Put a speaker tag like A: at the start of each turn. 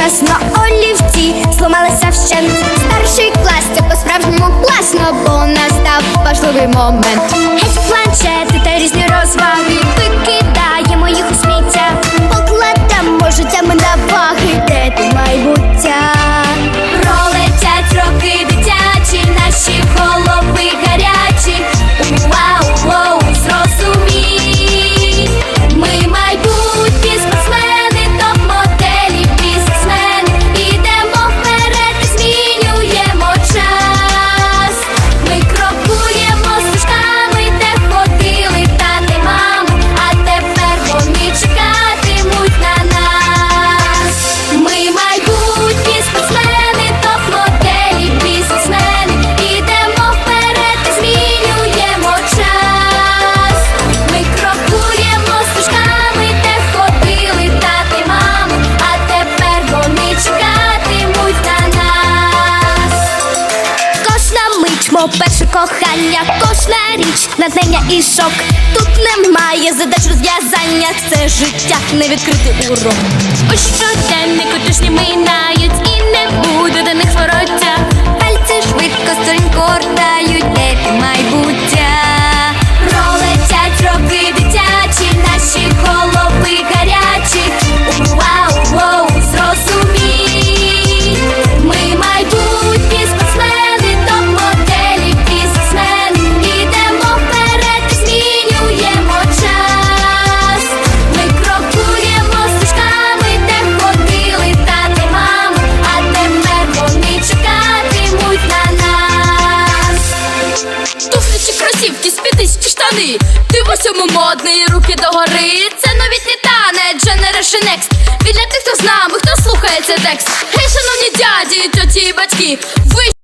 A: час на олівці зламалася вщент Старший клас це по-справжньому класно, бо настав важливий момент. Геть планшети та різні розваги. Мов перше кохання, кожна річ, натхнення і шок. Тут немає задач розв'язання, це життя, не відкритий урок. Ось щоденник
B: штани. Ти в усьому модний, руки догори. Це новітній танець, Generation Next Він для тих, хто з нами, хто слухає цей текст. Гей, шановні дяді, тьоті і батьки Ви